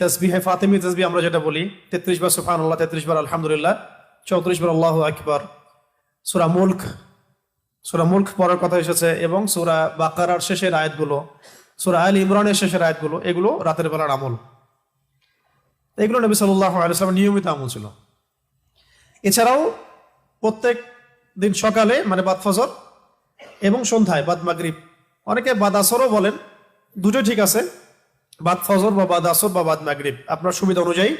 তসবিহে ফাতেমি তসবি আমরা যেটা বলি, তেত্রিশ বার সুফান আল্লাহ তেত্রিশ বার আলহামদুলিল্লাহ, চৌত্রিশ বার আল্লাহ আকবর। সুরা মুল্ক সুরা মুল্ক কথা এসেছে এবং সুরা বাকারার শেষের আয়াতগুলো, সুরা আল ইমরানের শেষের আয়াতগুলো, এগুলো রাতের বেলার আমল। এগুলো নবী সাল্লাহ আলাইসলামের নিয়মিত আমল ছিল। এছাড়াও প্রত্যেক দিন সকালে মানে বাদ ফজর এবং সন্ধ্যায়, বাদ মাগরিব, অনেকে বাদ আসরও বলেন দুটোই ঠিক আছে বাদ ফজর বা বাদ আসর বা বাদ মাগরিব, আপনার সুবিধা অনুযায়ী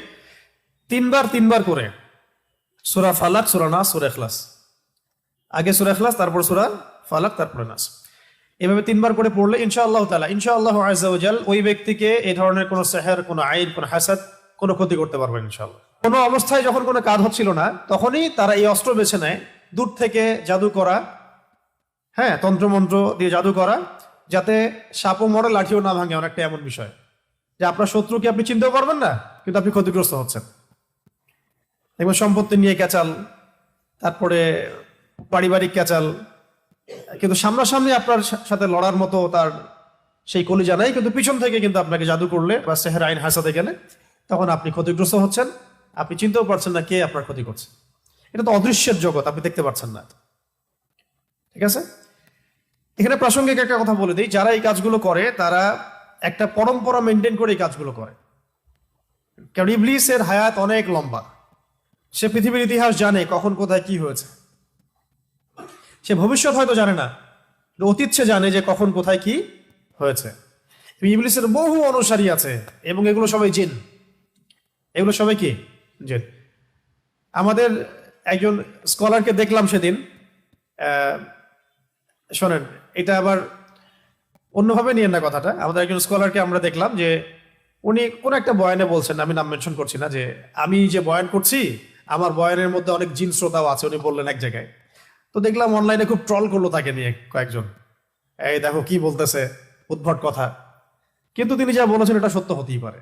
তিনবার তিনবার করে সুরা ফালাক, সুরা নাস, সুরা এখলাস আগে সুরা এখলাস তারপর সুরা ফালাক, তারপরে নাস। এভাবে তিনবার করে পড়লে ইনশা আল্লাহ তালা ইনশা আল্লাহ আজাল ওই ব্যক্তিকে এই ধরনের কোনো সেহের, কোনো আইন, কোনো হাসাদ, কোনো ক্ষতি করতে পারবেন ইনশাল্লাহ কোনো অবস্থায় যখন কোনো কাজ হচ্ছিল না, তখনই তারা এই অস্ত্র বেছে নেয়, দূর থেকে জাদু করা হ্যাঁ তন্ত্রমন্ত্র দিয়ে জাদু করা, যাতে সাপও মরে লাঠিও না ভাঙে, অনেকটা এমন বিষয়। যে আপনার শত্রুকে আপনি চিনতেও পারবেন না, কিন্তু আপনি ক্ষতিগ্রস্ত হচ্ছেন। দেখবেন সম্পত্তি নিয়ে ক্যাচাল, তারপরে পারিবারিক ক্যাচাল, কিন্তু সামনাসামনি আপনার সাথে লড়ার মতো তার সেই কলিজা নাই, কিন্তু পিছন থেকে কিন্তু আপনাকে জাদু করলে বা সেহের আইন হাসাতে গেলে তখন আপনি ক্ষতিগ্রস্ত হচ্ছেন, আপনি চিনতেও পারছেন না কে আপনার ক্ষতি করছে। এটা তো অদৃশ্যের জগৎ, আপনি দেখতে পাচ্ছেন না। ঠিক আছে? এখানে প্রাসঙ্গিক একটা কথা বলে দিই, যারা এই কাজগুলো করে, তারা একটা পরম্পরা মেনটেন করে এই কাজগুলো করে। কারণ ইবলিসের হায়াত অনেক লম্বা। সে পৃথিবীর ইতিহাস জানে কখন কোথায় কি হয়েছে। সে ভবিষ্যৎ হয়তো জানে না অতীত সে জানে যে কখন কোথায় কি হয়েছে। ইবলিসের বহু অনুসারী আছে, এবং এগুলো সবাই জিন। এগুলো সবাই কি? জিন। আমাদের একজন স্কলারকে দেখলাম সেদিন শোনেন, এটা আবার অন্যভাবে নিয়ে না কথাটা। আমাদের একজন স্কলারকে আমরা দেখলাম যে উনি কোন একটা বয়ানে বলছেন, আমি নাম মেনশন করছি না, যে আমি যে বয়ান করছি, আমার বয়ানের মধ্যে অনেক জিন শ্রোতাও আছে, উনি বললেন এক জায়গায়। তো দেখলাম অনলাইনে খুব ট্রল করল তাকে নিয়ে কয়েকজন। এই দেখো কি বলতেছে, উদ্ভট কথা। কিন্তু তিনি যা বলেছেন, এটা সত্য হতেই পারে।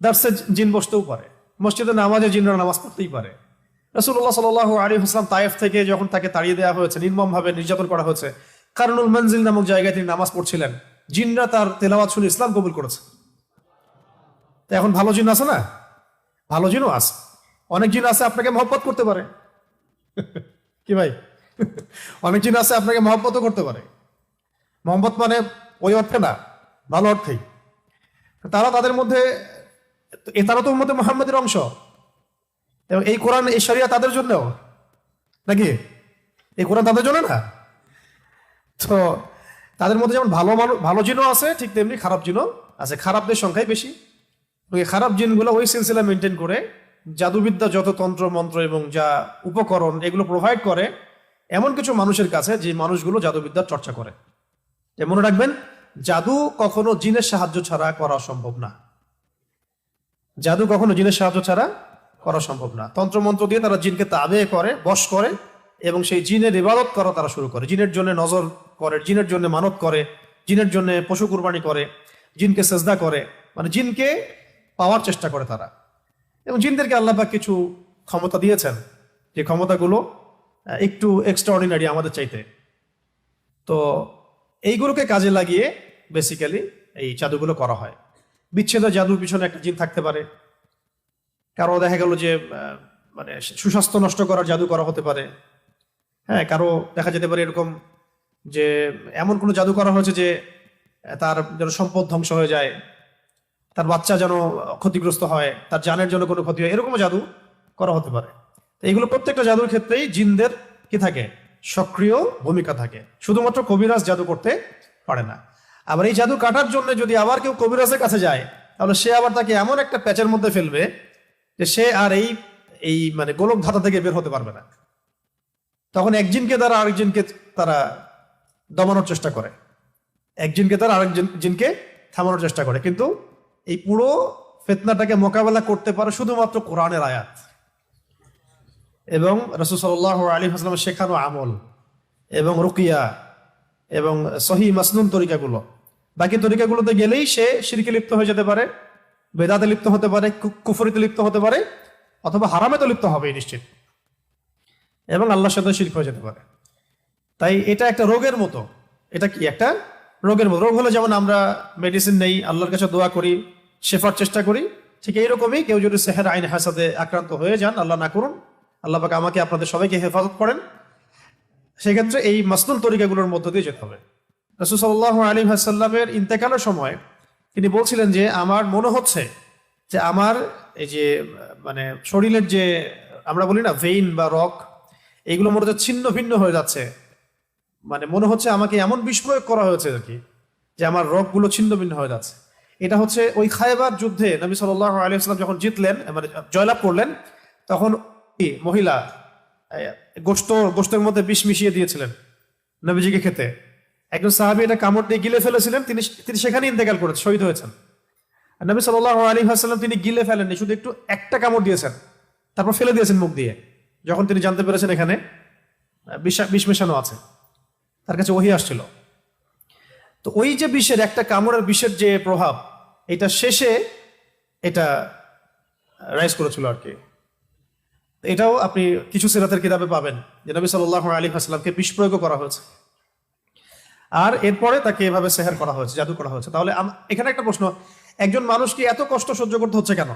দার্সে জিন বসতেও পারে। মসজিদে নামাজে জিনরা নামাজ পড়তেই পারে। রসুল্লাহ সাল আলী হাসলাম তায়েফ থেকে যখন তাকে তাড়িয়ে দেওয়া হয়েছে, নির্মমভাবে নির্যাতন করা হয়েছে কারণুল মঞ্জিল নামক জায়গায় তিনি নামাজ পড়ছিলেন। জিনরা তার তেলাওয়াত শুনে ইসলাম কবুল করেছে। তো এখন ভালো জিন আছে না? ভালো জিনও আছে। অনেক জিন আছে, আপনাকে মহব্বত করতে পারে। কি ভাই? অনেক জিন আছে, আপনাকে মহব্বতও করতে পারে। মোহাম্মত মানে ওই অর্থে না, ভালো অর্থেই। তারা তাদের মধ্যে তারা তো মধ্যে মোহাম্মদের অংশ। এবং এই কোরআন, এই শরিয়া তাদের জন্যও? নাকি? এই কোরআন তাদের জন্য না? তো তাদের মধ্যে যেমন ভালো মানুষ ভালো জিনও আছে, ঠিক তেমনি খারাপ জিনও আছে। খারাপদের সংখ্যাই বেশি। এই খারাপ জিনগুলো ওই সিলসিলা মেনটেন করে, জাদুবিদ্যা যত তন্ত্র, মন্ত্র এবং যা উপকরণ এগুলো প্রোভাইড করে, এমন কিছু মানুষের কাছে যে মানুষগুলো জাদুবিদ্যার চর্চা করে। মনে রাখবেন, জাদু কখনো জিনের সাহায্য ছাড়া করা সম্ভব না। জাদু কখনো জিনের সাহায্য ছাড়া করা সম্ভব না। তন্ত্রমন্ত্র দিয়ে তারা জিনকে তাবে করে, বশ করে এবং সেই জিনের ইবাদত করা তারা শুরু করে। জিনের জন্য নজর করে, জিনের জন্য মানত করে, জিনের জন্য পশু কুরবানি করে, জিনকে সেজদা করে। মানে জিনকে পাওয়ার চেষ্টা করে তারা। এবং জিনদেরকে আল্লাহবাক কিছু ক্ষমতা দিয়েছেন। যে ক্ষমতাগুলো একটু এক্সট্রাঅর্ডিনারি আমাদের চাইতে। তো এইগুলোকে কাজে লাগিয়ে বেসিক্যালি এই জাদুগুলো করা হয়। বিচ্ছেদ জাদুর পিছনে একটা জিন থাকতে পারে। কারও দেখা গেল যে মানে সুস্বাস্থ্য নষ্ট করার জাদু করা হতে পারে। হ্যাঁ কারও দেখা যেতে পারে এরকম যে এমন কোনো জাদু করা হয়েছে যে তার যেন সম্পদ ধ্বংস হয়ে যায়, তার বাচ্চা যেন ক্ষতিগ্রস্ত হয়, তার জানের জন্য কোনো ক্ষতি হয়, এরকমও জাদু করা হতে পারে। তো এইগুলো প্রত্যেকটা জাদুর ক্ষেত্রেই জিনদের কি থাকে? সক্রিয় ভূমিকা থাকে। শুধুমাত্র কবিরাজ জাদু করতে পারে না। আবার এই জাদু কাটার জন্য যদি আবার কেউ কবিরাজের কাছে যায়, তাহলে সে আবার তাকে এমন একটা প্যাচের মধ্যে ফেলবে যে সে আর এই এই মানে গোলক ধাতা থেকে বের হতে পারবে না। তখন একজিনকে তারা আরেকজনকে তারা দমানোর চেষ্টা করে। একজনকে তারা আরেকজন জিনকে থামানোর চেষ্টা করে। কিন্তু এই পুরো ফেতনাটাকে মোকাবেলা করতে পারে শুধুমাত্র কোরআনের আয়াত। এবং রসুল সাল্লাহ আলী হাসলামের শেখানো আমল এবং রুকিয়া এবং সহি মাসনুন তরিকাগুলো। বাকি তরিকাগুলোতে গেলেই সে সিরকে লিপ্ত হয়ে যেতে পারে, বেদাতে লিপ্ত হতে পারে কুফরিতে লিপ্ত হতে পারে, অথবা হারামেতে লিপ্ত হবে নিশ্চিত। এবং আল্লাহর সাথে শিরক হয়ে যেতে পারে। তাই এটা একটা রোগের মতো। এটা কি একটা রোগের মতো? রোগ হলে যেমন আমরা মেডিসিন নেই, আল্লাহর কাছে দোয়া করি, শেফার চেষ্টা করি, ঠিক এইরকমই কেউ যদি সেহের আইন হাসাদে আক্রান্ত হয়ে যান, আল্লাহ না করুন, আল্লাহ পাক আমাকে আপনাদের সবাইকে হেফাজত করেন। সেক্ষেত্রে এই মাসনুল তরিকাগুলোর মধ্য দিয়ে যেতে হবে। রসুল সাল্লাহ আলী হাসাল্লামের ইন্তেকালের সময় তিনি বলছিলেন যে, আমার মনে হচ্ছে যে, আমার এই যে মানে শরীরের যে, আমরা বলি না ভেইন বা রক এইগুলো মনে হচ্ছে ছিন্ন ভিন্ন হয়ে যাচ্ছে। মানে মনে হচ্ছে আমাকে এমন প্রয়োগ করা হয়েছে আর কি, যে আমার রগগুলো ছিন্ন ভিন্ন হয়ে যাচ্ছে। এটা হচ্ছে ওই খায়বার যুদ্ধে নবী সাল্লাহ আলিয়াল্লাম যখন জিতলেন মানে জয়লাভ করলেন, তখন মহিলা গোস্ত, গোস্তের মধ্যে বিষ মিশিয়ে দিয়েছিলেন নবীজিকে খেতে। একজন সাহাবি এটা কামড় দিয়ে গিলে ফেলেছিলেন, তিনি তিনি সেখানে ইন্তেকাল করেছেন, শহীদ হয়েছেন। নবী সাল্লাহ আলী হাসাল্লাম তিনি গিলে ফেলেননি, শুধু একটু একটা কামড় দিয়েছেন, তারপর ফেলে দিয়েছেন মুখ দিয়ে। যখন তিনি জানতে পেরেছেন এখানে বিষা- মেশানো আছে, তার কাছে ওহি আসছিল। তো ওই যে বিষের, একটা কামড়ের বিষের যে প্রভাব, এটা শেষে এটা রাইজ করেছিল আর কি। এটাও আপনি কিছু সিরাতের কিতাবে পাবেন, যে নবী সাল্লাহ আলী হাসলামকে বিষ প্রয়োগ করা হয়েছে। আর এরপরে তাকে এভাবে সেহার করা হয়েছে, জাদু করা হয়েছে। তাহলে এখানে একটা প্রশ্ন, একজন মানুষ কি এত কষ্ট সহ্য করতে হচ্ছে কেন?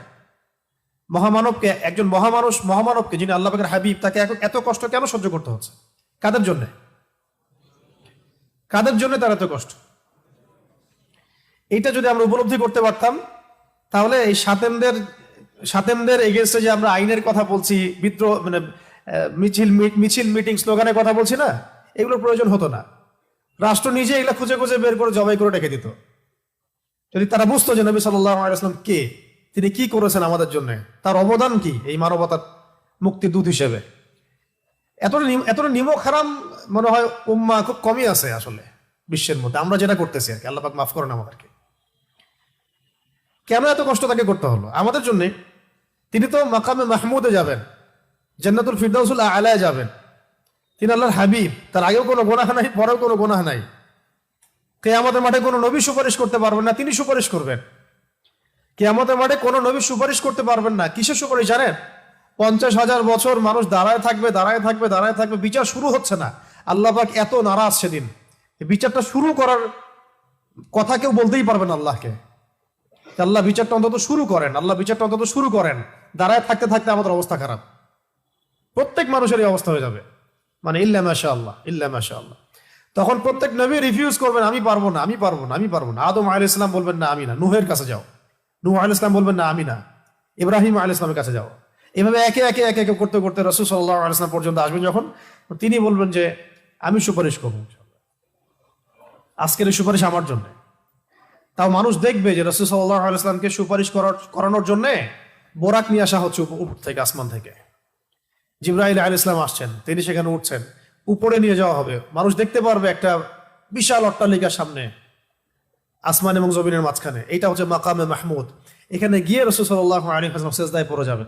মহামানবকে, একজন মহামানুষ, মহামানবকে যিনি আল্লাহ পাকের হাবিব, তাকে এত- কষ্ট কেন সহ্য করতে হচ্ছে? কাদের জন্য? কাদের জন্য তার এত কষ্ট? এইটা যদি আমরা উপলব্ধি করতে পারতাম, তাহলে এই সাতেমদের সাতেমদের এগেনস্টে যে আমরা আইনের কথা বলছি, বিদ্রোহ মানে মিছিল মিছিল মিটিং স্লোগানের কথা বলছি না, এগুলোর প্রয়োজন হতো না। রাষ্ট্র নিজে এগুলো খুঁজে খুঁজে বের করে জবাই করে রেখে দিত। যদি তারা বুঝতো যে নবী আলাইসলাম কে তিনি কি করেছেন আমাদের জন্য? তার অবদান কি এই মানবতার মুক্তি দূত হিসেবে? এতটা এতটা নিমক হারাম মনে হয় উম্মা খুব কমই আছে আসলে বিশ্বের মধ্যে। আমরা যেটা করতেছি আর কি, আল্লাহ মাফ করেন আমাদেরকে। কেন এত কষ্ট তাকে করতে হলো? আমাদের জন্য তিনি তো মাকামে মাহমুদে যাবেন, জান্নাতুল ফিরদাউসুল আলায় যাবেন। তিনি আল্লাহর হাবিব, তার আগেও কোনো গোনাহ নাই, পরেও কোনো গোনাহ নাই। কে আমাদের মাঠে কোনো নবী সুপারিশ করতে পারবেন না, তিনি সুপারিশ করবেন। কে আমাদের মাঠে কোনো নবী সুপারিশ করতে পারবেন না। কিসের সুপারিশ জানেন? পঞ্চাশ হাজার বছর মানুষ দাঁড়ায় থাকবে দাঁড়ায় থাকবে দাঁড়ায় থাকবে। বিচার শুরু হচ্ছে না। আল্লাহ পাক এত নারাজ সেদিন। এই বিচারটা শুরু করার কথা কেউ বলতেই পারবেন আল্লাহকে। আল্লাহ বিচারটা অন্তত শুরু করেন, আল্লাহ বিচারটা অন্তত শুরু করেন। দাঁড়ায় থাকতে থাকতে আমাদের অবস্থা খারাপ। প্রত্যেক মানুষের এই অবস্থা হয়ে যাবে। মানে ইল্লা মাশা আল্লাহ ইল্লা মাশা আল্লাহ তখন প্রত্যেক নবী রিফিউজ করবেন, আমি পারব না, আমি পারব না, আমি পারব না। আদম আল ইসলাম বলবেন, না, আমি না। নুহের কাছে যাও। নুহ আল ইসলাম বলবেন, না, আমি না। ইব্রাহিম আল ইসলামের কাছে যাও। এভাবে একে একে একে একে করতে করতে রসুল সাল্লাহ আল ইসলাম পর্যন্ত আসবেন যখন। তিনি বলবেন যে, আমি সুপারিশ করব আজকের এই সুপারিশ আমার জন্য। তাও মানুষ দেখবে যে রসুল সাল্লাহ আল ইসলামকে সুপারিশ করার, করানোর জন্যে বোরাক নিয়ে আসা হচ্ছে উপ- উপর থেকে, আসমান থেকে। জিব্রাহিল আল ইসলাম আসছেন, তিনি সেখানে উঠছেন। উপরে নিয়ে যাওয়া হবে। মানুষ দেখতে পারবে একটা বিশাল অট্টালিকার সামনে। আসমান এবং জমিনের মাঝখানে। এইটা হচ্ছে মাকামে মাহমুদ। এখানে গিয়ে রসুল সাল্লাহ আলী হাসলাম সেজদায় পড়ে যাবেন।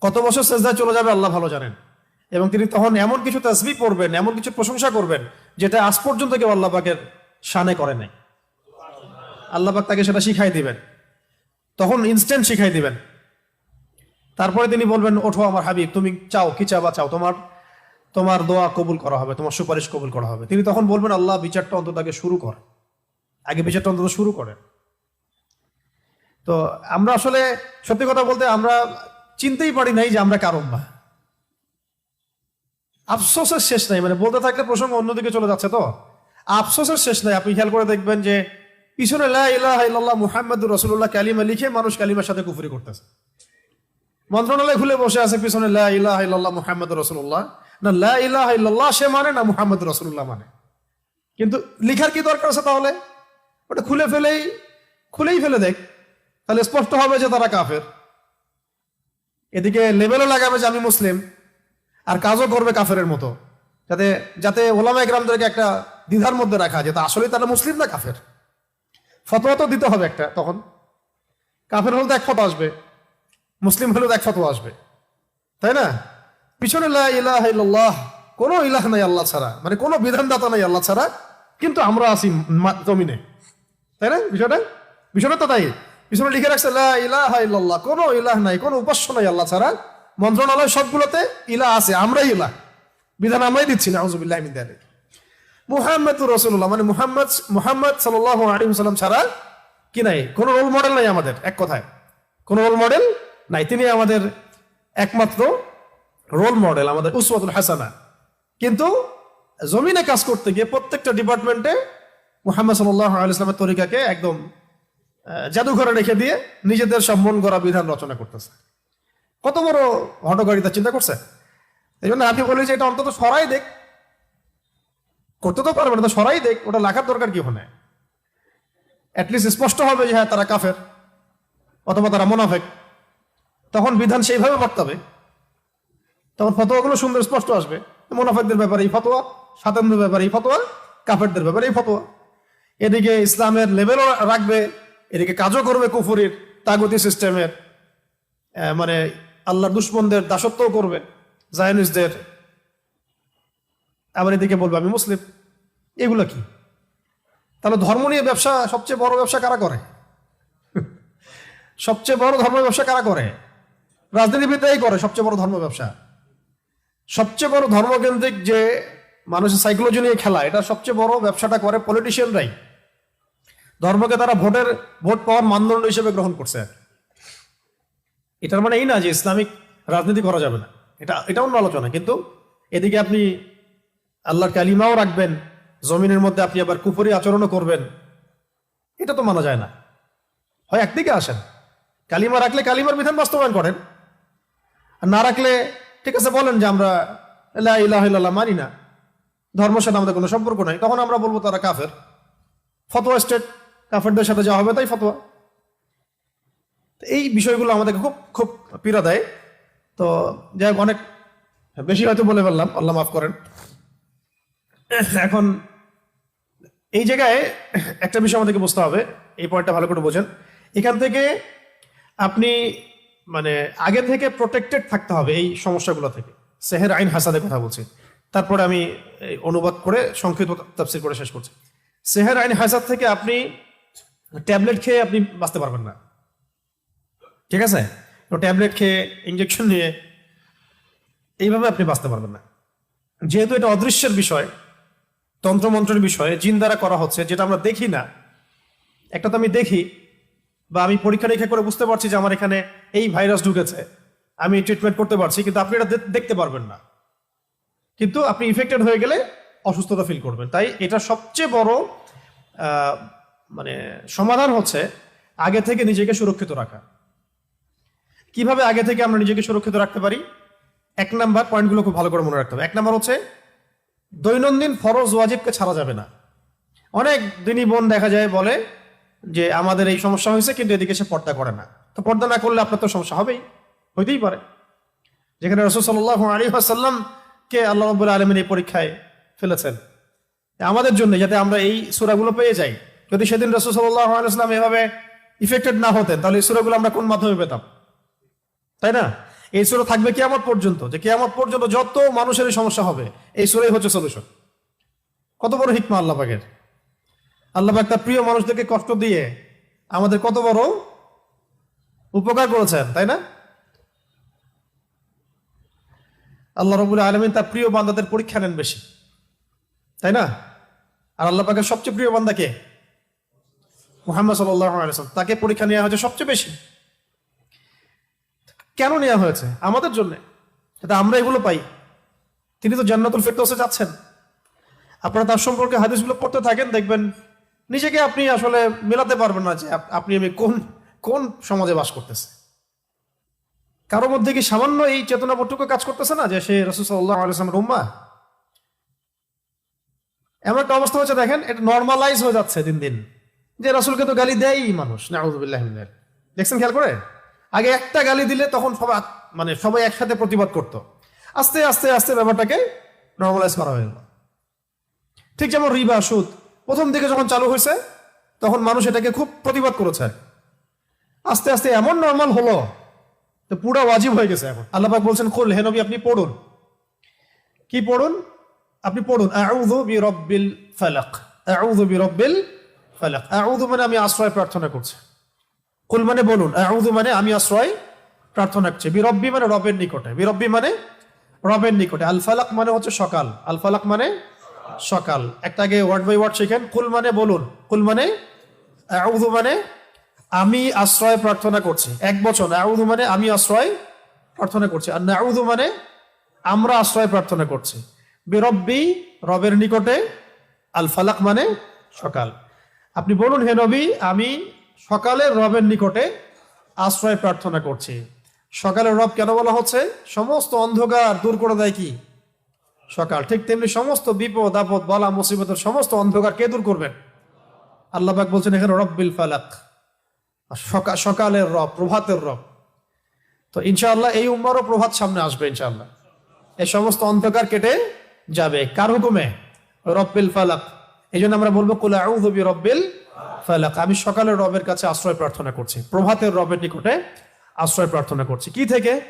কত বছর সেজদায় চলে যাবে আল্লাহ ভালো জানেন। এবং তিনি তখন এমন কিছু তসবি পড়বেন, এমন কিছু প্রশংসা করবেন, যেটা আজ পর্যন্ত কেউ আল্লাহ পাকের শানে করে নাই। আল্লাহ পাক তাকে সেটা শিখাই দিবেন। তখন ইনস্ট্যান্ট শিখাই দিবেন। তারপরে তিনি বলবেন, ওঠো আমার হাবিব, তুমি চাও, কি চাবা চাও, তোমার তোমার দোয়া কবুল করা হবে, তোমার সুপারিশ কবুল করা হবে। তিনি তখন বলবেন, আল্লাহ বিচারটা অন্তত আগে শুরু করে। আগে বিচারটা অন্তত শুরু করেন। তো আমরা আসলে সত্যি কথা বলতে আমরা চিনতেই পারি নাই যে আমরা কারণ না আফসোসের শেষ নাই মানে বলতে থাকলে প্রসঙ্গ অন্যদিকে চলে যাচ্ছে তো। আফসোসের শেষ নাই, আপনি খেয়াল করে দেখবেন যে পিছনে লা ইলাহা ইল্লাল্লাহ কালিমা লিখে মানুষ কালিমার সাথে কুফরি করতেছে। মন্ত্রণালয় খুলে বসে আছে পিছনে লা ইলাহা ইল্লাল্লাহ মুহাম্মাদুর রাসূলুল্লাহ। না লা ইলাহা ইল্লাল্লাহ সে মানে না মুহাম্মাদুর রসুল্লাহ মানে। কিন্তু লিখার কি দরকার আছে তাহলে? ওটা খুলে ফেলেই, খুলেই ফেলে দেখ। তাহলে স্পষ্ট হবে যে তারা কাফের। এদিকে লেবেলও লাগাবে যে আমি মুসলিম, আর কাজও করবে কাফেরের মতো। যাতে যাতে ওলামা একরামদেরকে একটা দ্বিধার মধ্যে রাখা যেটা আসলে তারা মুসলিম না কাফের? ফতোয়া তো দিতে হবে একটা তখন। কাফের হলে তো এক ফটো আসবে, মুসলিম হলেও তো এক ফতোয়া আসবে। তাই না? পিছনে ইলাহা কোনো ইলাহ নাই আল্লাহ ছাড়া। মানে কোনো বিধানদাতা নাই আল্লাহ ছাড়া, কিন্তু আমরা আছি জমিনে। তাই না? বিষয়টা? বিষয়টা তো তাই। পিছনে লিখে রাখছে ইলাহা কোনো ইলাহ নাই, কোনো উপাস্য নাই আল্লাহ ছাড়া। মন্ত্রণালয় সবগুলোতে ইলাহ আছে, আমরাই ইলাহ। বিধান আমরাই দিচ্ছি না মিন যালিক মুহাম্মদ রসুল্লাহ মানে মুহাম্মদ মুহাম্মদ সাল্লাহ আলী সাল্লাম ছাড়া কি নাই? কোনো রোল মডেল নাই আমাদের, এক কথায়। কোনো রোল মডেল নাই, তিনি আমাদের একমাত্র রোল মডেল আমাদের উসওয়াতুল হাসানা। কিন্তু জমিনে কাজ করতে গিয়ে প্রত্যেকটা ডিপার্টমেন্টে মোহাম্মদ সাল্লাহ আলাইসলামের তরিকাকে একদম জাদুঘরে রেখে দিয়ে নিজেদের সব মন গড়া বিধান রচনা করতেছে। কত বড় হটকারিতা চিন্তা করছে? এই জন্য আপনি বলি যে এটা অন্তত সরাই দেখ। করতে তো পারবে না সরাই দেখ, ওটা লেখার দরকার কি ওখানে? অ্যাটলিস্ট স্পষ্ট হবে যে হ্যাঁ তারা কাফের অথবা তারা মোনাফেক। তখন বিধান সেইভাবে বর্তাবে তখন ফতোয়াগুলো সুন্দর স্পষ্ট আসবে। মোনাফেকদের ব্যাপারে এই ফতোয়া সাতানদের ব্যাপারে এই ফতোয়া, কাফেরদের ব্যাপারে এই ফতোয়া। এদিকে ইসলামের লেভেলও রাখবে, এদিকে কাজও করবে কুফুরির, তাগতি সিস্টেমের মানে আল্লাহর দুশ্মনদের দাসত্বও করবে জায়নিসদের আবার এদিকে বলবে আমি মুসলিম, এগুলো কি? তাহলে ধর্ম নিয়ে ব্যবসা, সবচেয়ে বড় ব্যবসা কারা করে? সবচেয়ে বড় ধর্ম ব্যবসা কারা করে? রাজনীতিবিদরাই করে সবচেয়ে বড় ধর্ম ব্যবসা। সবচেয়ে বড় ধর্মকেন্দ্রিক যে মানুষের সাইকোলজি নিয়ে খেলা, এটা সবচেয়ে বড় ব্যবসাটা করে পলিটিশিয়ানরাই ধর্মকে তারা ভোটের, ভোট পাওয়ার মানদণ্ড হিসেবে গ্রহণ করছে। এটার মানে এই না যে ইসলামিক রাজনীতি করা যাবে না। এটা এটা অন্য আলোচনা। কিন্তু এদিকে আপনি আল্লাহর কালিমাও রাখবেন, জমিনের মধ্যে আপনি আবার কুপুরি আচরণও করবেন। এটা তো মানা যায় না। হয় একদিকে আসেন। কালিমা রাখলে কালিমার বিধান বাস্তবায়ন করেন। আর না রাখলে, ঠিক আছে, বলেন যে আমরা ইল্লাল্লাহ মানি না। ধর্মের সাথে আমাদের কোনো সম্পর্ক নাই। তখন আমরা বলব তারা কাফের। ফতোয়া স্টেট কাফেরদের সাথে যা হবে, তাই ফতোয়া। এই বিষয়গুলো আমাদেরকে খুব খুব পীড়া দেয়। তো যাই হোক, অনেক বেশি হয়তো বলে ফেললাম, আল্লাহ মাফ করেন। এখন এই জায়গায় একটা বিষয় আমাদেরকে বুঝতে হবে, এই পয়েন্টটা ভালো করে বোঝেন। এখান থেকে আপনি মানে আগে থেকে প্রোটেক্টেড থাকতে হবে এই সমস্যাগুলো থেকে। সেহের আইন হাসাদের কথা বলছি। তারপরে আমি অনুবাদ করে সংক্ষিপ্ত তাফসির করে শেষ করছি। সেহের আইন হাসাদ থেকে আপনি ট্যাবলেট খেয়ে আপনি বাঁচতে পারবেন না। ঠিক আছে? ট্যাবলেট খেয়ে ইঞ্জেকশন নিয়ে এইভাবে আপনি বাঁচতে পারবেন না। যেহেতু এটা অদৃশ্যের বিষয়, তন্ত্রমন্ত্রের বিষয়ে জিন দ্বারা করা হচ্ছে, যেটা আমরা দেখি না। একটা তো আমি দেখি বা আমি পরীক্ষা নিরীক্ষা করে বুঝতে পারছি যে আমার এখানে এই ভাইরাস ঢুকেছে। আমি ট্রিটমেন্ট করতে পারছি, কিন্তু আপনি এটা দেখতে পারবেন না। কিন্তু আপনি ইফেক্টেড হয়ে গেলে অসুস্থতা ফিল করবেন। তাই এটা সবচেয়ে বড় মানে সমাধান হচ্ছে আগে থেকে নিজেকে সুরক্ষিত রাখা। কীভাবে আগে থেকে আমরা নিজেকে সুরক্ষিত রাখতে পারি? এক নাম্বার পয়েন্টগুলো খুব ভালো করে মনে রাখতে হবে। এক নাম্বার হচ্ছে দৈনন্দিন ফরজ ওয়াজিবকে ছাড়া যাবে না। অনেক দিনই বোন দেখা যায় বলে যে, আমাদের এই সমস্যা হয়েছে, কিন্তু এদিকে সে পর্দা করে না। তো পর্দা না করলে আপনার তো সমস্যা হবেই, হইতেই পারে। যেখানে রসুল সাল্লাহ আলী আসাল্লামকে আল্লাহ আলমিন এই পরীক্ষায় ফেলেছেন। আমাদের জন্য যাতে আমরা এই সুরাগুলো পেয়ে যাই। যদি সেদিন রসুল আলাইসলাম এভাবে ইফেক্টেড না হতেন, তাহলে এই সুরাগুলো আমরা কোন মাধ্যমে পেতাম? তাই না? এই সুরা থাকবে কেয়ামত পর্যন্ত, যে কেয়ামত পর্যন্ত যত মানুষের সমস্যা হবে, এই সুরাই হচ্ছে সলিউশন কত বড় হিকমা আল্লাহ পাকের। আল্লাহ তার প্রিয় মানুষদেরকে কষ্ট দিয়ে আমাদের কত বড় উপকার করেছেন, তাই না? আল্লাহ রবুল আলমিন তার প্রিয় বান্দাদের পরীক্ষা নেন বেশি, তাই না? আর আল্লাহ পাকের সবচেয়ে প্রিয় বান্দা মোহাম্মদ সাল্লাম তাকে পরীক্ষা নেওয়া হয়েছে সবচেয়ে বেশি। কেন নেওয়া হয়েছে? আমাদের জন্য। যাতে আমরা এগুলো পাই। তিনি তো জান্নাতুল ফেরদৌসে যাচ্ছেন। আপনারা তার সম্পর্কে হাদিসগুলো পড়তে থাকেন, দেখবেন নিজেকে আপনি আসলে মেলাতে পারবেন না যে আপনি আমি কোন কোন সমাজে বাস করতেছে। কারোর মধ্যে কি সামান্য এই চেতনাবোধটুকু কাজ করতেছে না যে সে রসুল্লাহ আলাইসলামের উম্মা? এমন একটা অবস্থা হচ্ছে দেখেন, এটা নর্মালাইজ হয়ে যাচ্ছে দিন দিন। যে রসুলকে তো গালি দেয়ই মানুষ মিনাল। দেখছেন খেয়াল করে? আগে একটা গালি দিলে তখন সবাই মানে সবাই একসাথে প্রতিবাদ করত। আস্তে আস্তে আস্তে ব্যাপারটাকে নর্মালাইজ করা হয়ে গেল। ঠিক যেমন রিবা, সুদ। প্রথম দিকে যখন চালু হয়েছে, তখন মানুষ এটাকে খুব প্রতিবাদ করেছে। আস্তে আস্তে এমন নর্মাল হলো তো পুরো ওয়াজিব হয়ে গেছে এখন। আল্লাপাক বলছেন, খুল, হে নবী, আপনি পড়ুন। কি পড়ুন? আপনি পড়ুন, আউযু বিরাব্বিল ফালাক। আউযু বিরাব্বিল ফালাক। আউযু মানে আমি আশ্রয় প্রার্থনা করছি। কুল মানে বলুন, আউযু মানে আমি আশ্রয় প্রার্থনা করছি। বিরব্বি মানে রবের নিকটে। বিরব্বি মানে রবের নিকটে। আল ফালাক মানে হচ্ছে সকাল। আল ফালাক মানে সকাল। একটা আগে ওয়ার্ড বাই ওয়ার্ড শিখেন। কুল মানে বলুন, কুল মানে আউযু মানে আমি আশ্রয় প্রার্থনা করছি। এক বছর নাউদু মানে আমি আশ্রয় প্রার্থনা করছি। আর নাউদু মানে আমরা আশ্রয় প্রার্থনা করছি। বেরব্বি রবের নিকটে, আল ফালাক মানে সকাল। আপনি বলুন, হে নবী, আমি সকালের রবের নিকটে আশ্রয় প্রার্থনা করছি। সকালের রব কেন বলা হচ্ছে? সমস্ত অন্ধকার দূর করে দেয় কি? সকাল। ঠিক তেমনি সমস্ত বিপদ, আপদ, বলা, মুসিবতের সমস্ত অন্ধকার কে দূর করবেন? আল্লাহ পাক বলছেন, এখানে রব্বিল ফালাক। সকা- সকালের রব, প্রভাতের রব। তো ইনশাআল্লাহ এই উম্মারও প্রভাত সামনে আসবে ইনশাআল্লাহ। এই সমস্ত অন্ধকার কেটে যাবে। কার হুকুমে? রব্বিল ফালাক। এই জন্য আমরা বলব, কুল রব্বিল ফালাক। আমি সকালের রবের কাছে আশ্রয় প্রার্থনা করছি। প্রভাতের রবের নিকটে আশ্রয় প্রার্থনা করছি। কি থেকে?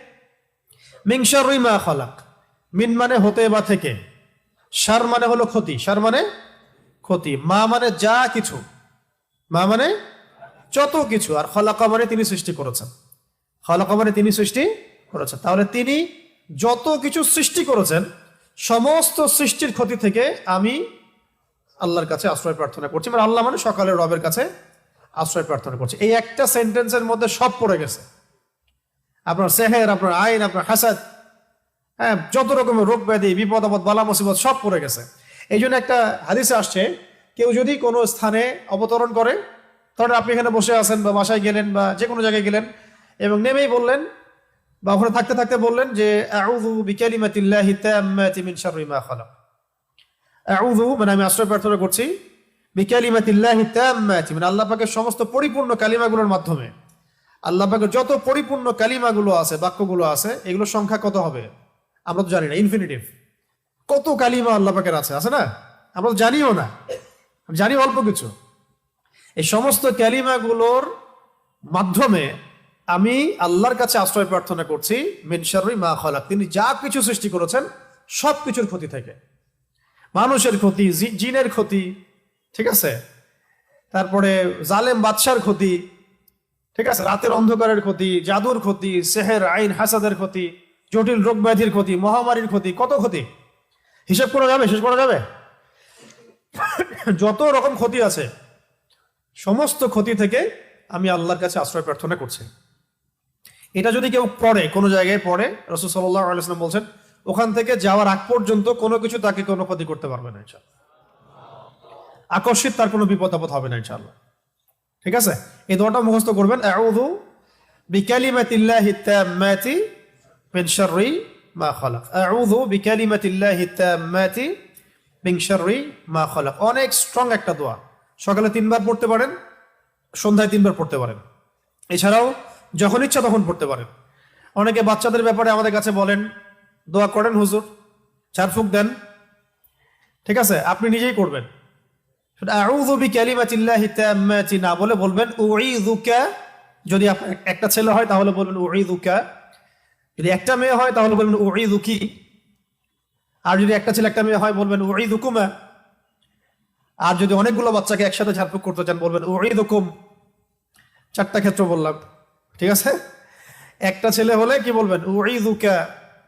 মিংসারুই মা খালাক। মিন মানে হতে বা থেকে। সার মানে হলো ক্ষতি। সার মানে ক্ষতি। মা মানে যা কিছু। মা মানে যত কিছু। আর খলাকা মানে তিনি সৃষ্টি করেছেন। খলাকা মানে তিনি সৃষ্টি করেছেন। তাহলে তিনি যত কিছু সৃষ্টি করেছেন, সমস্ত সৃষ্টির ক্ষতি থেকে আমি আল্লাহর কাছে আশ্রয় প্রার্থনা করছি। মানে আল্লাহ মানে সকালে রবের কাছে আশ্রয় প্রার্থনা করছি। এই একটা সেন্টেন্সের মধ্যে সব পড়ে গেছে। আপনার সেহের, আপনার আইন, আপনার হাসাদ হ্যাঁ যত রকমের রোগ ব্যাধি, বিপদ, আপদ, বালা, মুসিবত সব পড়ে গেছে। এই জন্য একটা হাদিসে আসছে, কেউ যদি কোনো স্থানে অবতরণ করে, ধরেন আপনি এখানে বসে আছেন বা বাসায় গেলেন বা যে কোনো জায়গায় গেলেন এবং নেমেই বললেন বা ওখানে থাকতে থাকতে বললেন যে, আউযু বিকালিমাতিল্লাহি তাম্মাতি মিন শাররি মা খালাক। আউযু মানে আমি আশ্রয় প্রার্থনা করছি বিকালিমাতিল্লাহি তাম্মাতি মানে আল্লাহ পাকের সমস্ত পরিপূর্ণ কালিমাগুলোর মাধ্যমে। আল্লাহ পাকের যত পরিপূর্ণ কালিমাগুলো আছে, বাক্যগুলো আছে, এগুলোর সংখ্যা কত হবে? আমরা তো জানি না ইনফিনিটিভ কত কালিমা আল্লাহ পাকের আছে আছে না? আমরা তো জানিও না। জানি অল্প কিছু। এই সমস্ত ক্যালিমাগুলোর মাধ্যমে আমি আল্লাহর কাছে আশ্রয় প্রার্থনা করছি মিনসারুই মা খলাক। তিনি যা কিছু সৃষ্টি করেছেন সব কিছুর ক্ষতি থেকে। মানুষের ক্ষতি জিনের ক্ষতি, ঠিক আছে? তারপরে জালেম বাদশার ক্ষতি, ঠিক আছে? রাতের অন্ধকারের ক্ষতি, জাদুর ক্ষতি, সেহের আইন হাসাদের ক্ষতি, জটিল রোগ ব্যাধির ক্ষতি, মহামারীর ক্ষতি, কত ক্ষতি? হিসাব করা যাবে? শেষ করা যাবে? যত রকম ক্ষতি আছে, সমস্ত ক্ষতি থেকে আমি আল্লাহর কাছে আশ্রয় প্রার্থনা করছি। এটা যদি কেউ পড়ে কোনো জায়গায় পড়ে, রসুল সাল্লাহ আলাইসলাম বলছেন ওখান থেকে যাওয়ার আগ পর্যন্ত কোনো কিছু তাকে কোনো ক্ষতি করতে পারবে না ইনশাল্লাহ আকস্মিক তার কোনো বিপদ আপদ হবে না ইনশাল্লাহ ঠিক আছে? এই দোয়াটা মুখস্থ করবেন। আউযু বিকালিমাতিল্লাহি তাম্মাতি মিন শাররি মা খালাক। আউযু বিকালিমাতিল্লাহি তাম্মাতি মিন শাররি মা খালাক। অনেক স্ট্রং একটা দোয়া। সকালে তিনবার পড়তে পারেন, সন্ধ্যায় তিনবার পড়তে পারেন। এছাড়াও যখন ইচ্ছা তখন পড়তে পারেন। অনেকে বাচ্চাদের ব্যাপারে আমাদের কাছে বলেন দোয়া করেন হুজুর ঝাড়ফুঁক দেন। ঠিক আছে, আপনি নিজেই করবেন। না বলে বলবেন, উঈযুকা, যদি একটা ছেলে হয় তাহলে বলবেন উঈযুকা, যদি একটা মেয়ে হয় তাহলে বলবেন উঈযুকি, আর যদি একটা ছেলে, একটা মেয়ে হয় বলবেন উঈযুকুমা, আর যদি অনেকগুলো বাচ্চাকে একসাথে ঝাড়ফুঁক করতে চান বলবেন উঈযুকুম, চারটা ক্ষেত্র বললাম। ঠিক আছে? একটা ছেলে হলে কি বলবেন? উঈযুকা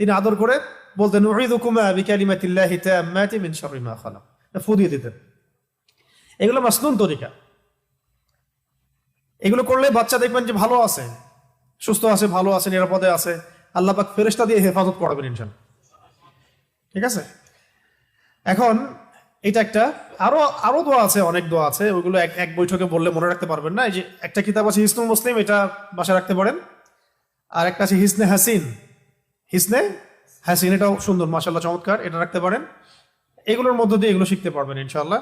তিনি আদর করে বলতেন ফুদিয়ে দিতেন। এগুলো মাসনুন তরিকা। এগুলো করলে বাচ্চা দেখবেন যে ভালো আছে, সুস্থ আছে, ভালো আছে, নিরাপদে আছে। আল্লাহ পাক ফেরেশতা দিয়ে হেফাজত করাবেন ইনশাল ঠিক আছে? এখন এটা একটা, আরও আরও দোয়া আছে, অনেক দোয়া আছে। ওইগুলো এক এক বৈঠকে বললে মনে রাখতে পারবেন না। এই যে একটা কিতাব আছে, হিসনুল মুসলিম, এটা বাসায় রাখতে পারেন। আর একটা আছে, হিসনে হাসিন। হিসনে হাসিন এটাও সুন্দর মাসাল্লাহ চমৎকার। এটা রাখতে পারেন। এগুলোর মধ্য দিয়ে এগুলো শিখতে পারবেন ইনশাল্লাহ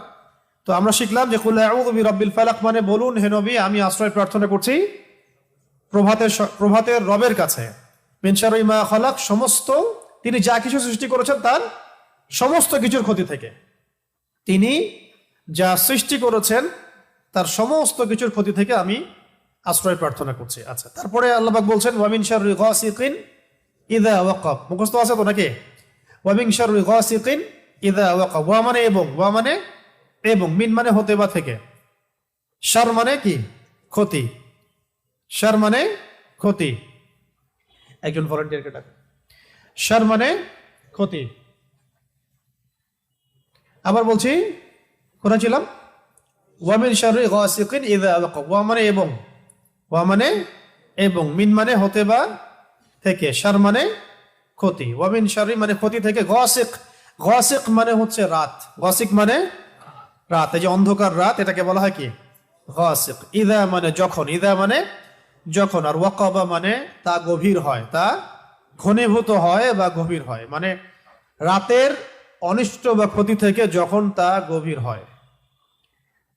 তো আমরা শিখলাম যে, কুল আউযু বিরাব্বিল ফালাক মানে বলুন, হে নবী, আমি আশ্রয় প্রার্থনা করছি প্রভাতের প্রভাতের রবের কাছে। মিন শাররি মা খালাক, সমস্ত, তিনি যা কিছু সৃষ্টি করেছেন তার সমস্ত কিছুর ক্ষতি থেকে। তিনি যা সৃষ্টি করেছেন তার সমস্ত কিছুর ক্ষতি থেকে আমি আশ্রয় প্রার্থনা করছি। আচ্ছা তারপরে আল্লাহবাক বলছেন ওয়ামিন গাসিকিন ইদা ওয়াকাব। মুখস্থ আছে তো নাকি? ওয়ামিন শাররি গাসিকিন ইদা ওয়াকাব। ওয়া মানে এবং ওয়া মানে এবং মিন মানে হতে বা থেকে। শার মানে কি? ক্ষতি। শার মানে ক্ষতি। একজন ভলান্টিয়ারকে ডাক। শার মানে ক্ষতি। আবার বলছি কোথায় ছিলাম ওয়ামিন শাররি গাসিকিন ইদা ওয়াকাব। ওয়া মানে এবং ওয়া মানে এবং মিন মানে হতে বা থেকে শার মানে ক্ষতি ওয়ামিন শারি মানে ক্ষতি থেকে গসিক। গসিক মানে হচ্ছে রাত। গসিক মানে রাত, এই যে অন্ধকার রাত, এটাকে বলা হয় কি? গসিক। ইদা মানে যখন, ইদা মানে যখন, আর ওয়াকাবা মানে তা গভীর হয়, তা ঘনীভূত হয় বা গভীর হয়। মানে রাতের অনিষ্ট বা ক্ষতি থেকে যখন তা গভীর হয়।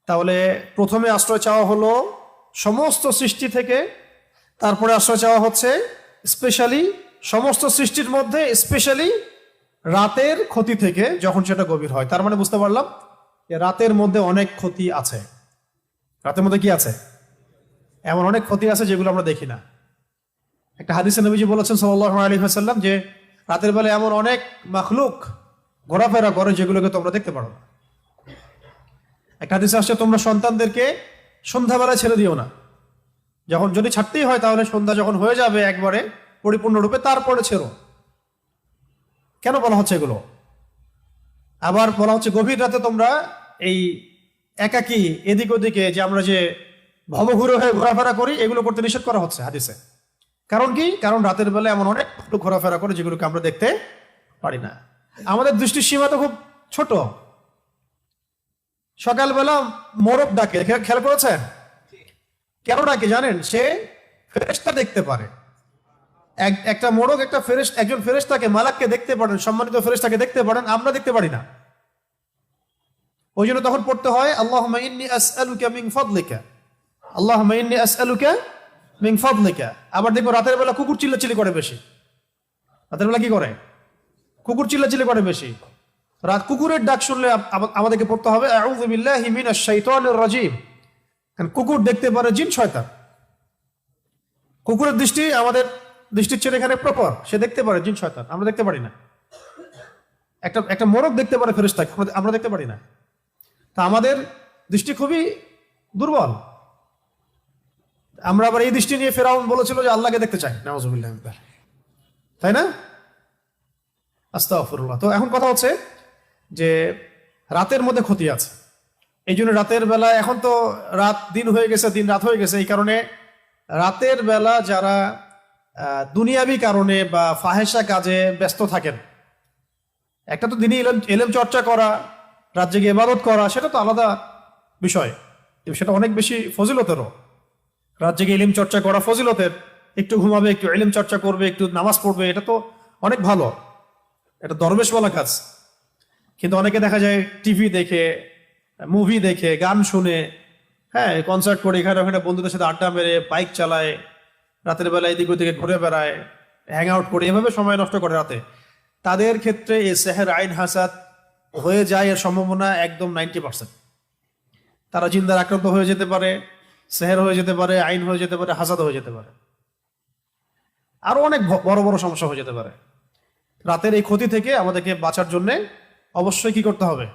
তাহলে প্রথমে আশ্রয় চাওয়া হলো সমস্ত সৃষ্টি থেকে, তারপরে আশ্রয় চাওয়া হচ্ছে স্পেশালি সমস্ত সৃষ্টির মধ্যে স্পেশালি রাতের ক্ষতি থেকে যখন সেটা গভীর হয়, তার মানে বুঝতে পারলাম রাতের মধ্যে অনেক ক্ষতি আছে। রাতের মধ্যে কি আছে? এমন অনেক ক্ষতি আছে যেগুলো আমরা দেখি না। একটা হাদিসে নবীজি বলেছেন সাল্লাহ আলী হাসাল্লাম যে, রাতের বেলা এমন অনেক মাখলুক ঘোরাফেরা করে যেগুলোকে তোমরা দেখতে পারো একটা হাদিসে আসছে, তোমরা সন্তানদেরকে সন্ধ্যাবেলায় ছেড়ে দিও না। যখন যদি ছাড়তেই হয়, তাহলে সন্ধ্যা যখন হয়ে যাবে একবারে, পরিপূর্ণরূপে তারপরে ছেড়ো। কেন বলা হচ্ছে এগুলো? আবার বলা হচ্ছে, গভীর রাতে তোমরা এই একাকি এদিক ওদিকে যে আমরা যে ভবঘুরে হয়ে ঘোরাফেরা করি, এগুলো করতে নিষেধ করা হচ্ছে হাদিসে। কারণ কি? কারণ রাতের বেলা এমন অনেক ঘোরাফেরা করে যেগুলোকে আমরা দেখতে পারি না। আমাদের দৃষ্টির সীমা তো খুব ছোট। সকালবেলা মোরগ ডাকে। খেয়াল করেছেন? কেন ডাকে জানেন? সে ফেরেস্তা দেখতে পারে। এক- একটা মোড়ক, একটা ফেরেস একজন ফেরেস্তাকে মালাককে দেখতে পারেন, সম্মানিত ফেরেস্তাকে দেখতে পারেন, আমরা দেখতে পারি না। ওই জন্য তখন পড়তে হয় আল্লাহ আল্লাহ আবার দেখো রাতের বেলা কুকুর চিল্লাচিল্লি করে বেশি। রাতের বেলা কি করে? কুকুর চিল্লাচিল্লি করে বেশি। রাত কুকুরের ডাক শুনলে আম- আম- আমাদেরকে পড়তে হবে কুকুর দেখতে পারে জিন, শয়তান। কুকুরের দৃষ্টি আমাদের দৃষ্টির চেয়ে এখানে প্রপার। সে দেখতে পারে জিন, শয়তান। আমরা দেখতে পারি না। একটা একটা মোরগ দেখতে পারে ফেরেশতাকে আমরা দেখতে পারি না। তা আমাদের দৃষ্টি খুবই দুর্বল। আমরা আবার এই দৃষ্টি নিয়ে ফেরাউন বলেছিল যে আল্লাহকে দেখতে চাই। নামাজুবিল্লাহ তাই না? আস্তাগফিরুল্লাহ। তো এখন কথা হচ্ছে যে রাতের মধ্যে ক্ষতি আছে। এই জন্য রাতের বেলা, এখন তো রাত দিন হয়ে গেছে, দিন রাত হয়ে গেছে, এই কারণে রাতের বেলা যারা দুনিয়াবি কারণে বা ফাহেসা কাজে ব্যস্ত থাকেন, একটা তো দিনই এলেম এলেম চর্চা করা, রাত জেগে ইবাদত করা, সেটা তো আলাদা বিষয় সেটা অনেক বেশি ফজিলতেরও। রাত জেগে ইলিম চর্চা করা ফজিলতের, একটু ঘুমাবে, একটু ইলিম চর্চা করবে, একটু নামাজ পড়বে, এটা তো অনেক ভালো, এটা দরবেশওয়ালা কাজ। কিন্তু অনেকে দেখা যায় টিভি দেখে মুভি দেখে, গান শুনে হ্যাঁ কনসার্ট করে, এখানে ওখানে বন্ধুদের সাথে আড্ডা মেরে বাইক চালায়, রাতের বেলা এদিক ওদিকে ঘুরে বেড়ায় হ্যাং আউট করে, এভাবে সময় নষ্ট করে রাতে। তাদের ক্ষেত্রে এই সেহের আইন হাসাদ হয়ে যায় এর সম্ভাবনা একদম নাইনটি পার্সেন্ট তারা জিন্দার আক্রান্ত হয়ে যেতে পারে সেহের হয়ে যেতে পারে আইন হয়ে যেতে পারে হাসাদ হয়ে যেতে পারে। আরও অনেক বড় বড় সমস্যা হয়ে যেতে পারে। রাতের এই ক্ষতি থেকে আমাদেরকে বাঁচার জন্য অবশ্যই কি করতে হবে?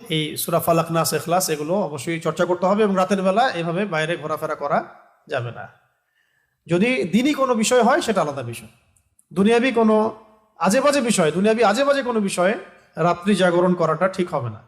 এই সুরা ফালাক, নাস এখলাস এগুলো অবশ্যই চর্চা করতে হবে এবং রাতের বেলা এভাবে বাইরে ঘোরাফেরা করা যাবে না। যদি দিনই কোনো বিষয় হয়, সেটা আলাদা বিষয়। দুনিয়াবি কোনো আজে বাজে বিষয়, দুনিয়াবি আজে বাজে কোনো বিষয়ে রাত্রি জাগরণ করাটা ঠিক হবে না।